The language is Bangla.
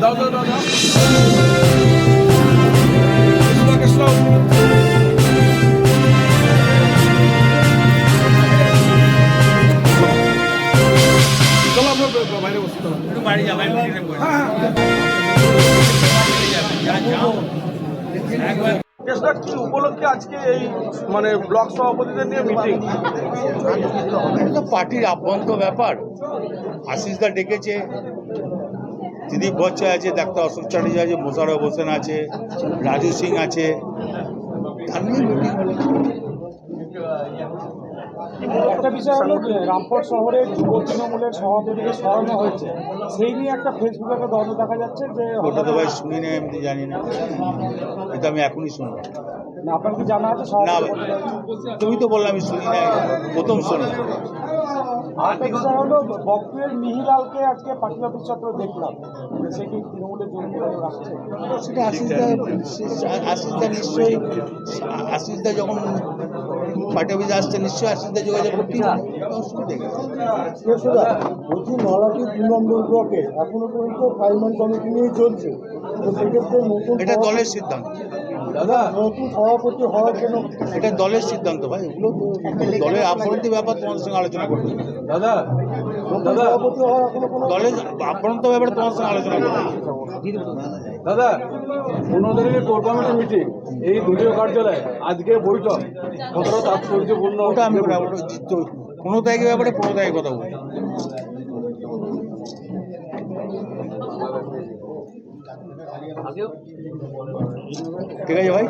দাও দাও দাও দাও। হ্যাঁ হ্যাঁ। একবার কি উপলক্ষে আজকে এই মানে ব্লক সভাপতিদের নিয়ে মিটিং তো পার্টির আভ্যন্ত ব্যাপার। আশিসদা ডেকেছে। দিলীপ ভট্টাচার্য আছে ডাক্তার অশোক চ্যাটার্জি আছে মোশারফ হোসেন আছে রাজু সিং আছে। একটা বিষয় হলো রামপুর শহরে যুব তৃণমূলের সভাপতিকে সরানো হয়েছে সেই নিয়ে একটা ফেসবুকে একটা দ্বন্দ্ব দেখা যাচ্ছে যে ওটা তো ভাই শুনি না তো জানি না। এটা আমি এখনই শুনলাম না, আপনার কি জানা আছে না তুমি তো বললাম আমি শুনি না প্রথম শুনলাম আরেকটা হলো বকপুরের মিহিলালকে আজকে পার্টি অফিস চত্বরে দেখলাম। সে কি তৃণমূলের জন্য রাখছে সেটা আশিসদা আশিসদা নিশ্চয়ই আশিসদা যখন পার্টি অফিসে আসছে নিশ্চয়ই আশিসদা যোগাযোগ। বলছি নলাটি দু নম্বর ব্লকে এখনও পর্যন্ত ফাইলম্যান কমিটি নিয়ে চলছে। এটা দলের সিদ্ধান্ত। দাদা নতুন সভাপতি হওয়ার জন্য এটা দলের সিদ্ধান্ত ভাই এগুলো দলের আভ্যন্তরীণ ব্যাপার তোমার সঙ্গে আলোচনা করতে। হবে। দাদা কোনো দলের আভ্যন্তরীণ ব্যাপারে তোমার সঙ্গে আলোচনা করতে। দাদা পনেরো তারিখে কোর কমিটি মিটিং এই দলীয় কার্যালয়ে আজকে বৈঠক কতটা তাৎপর্যপূর্ণ? ওটা আমি পনেরো তারিখের ব্যাপারে পনেরো তারিখে কথা বলব। ঠিক আছে ভাই।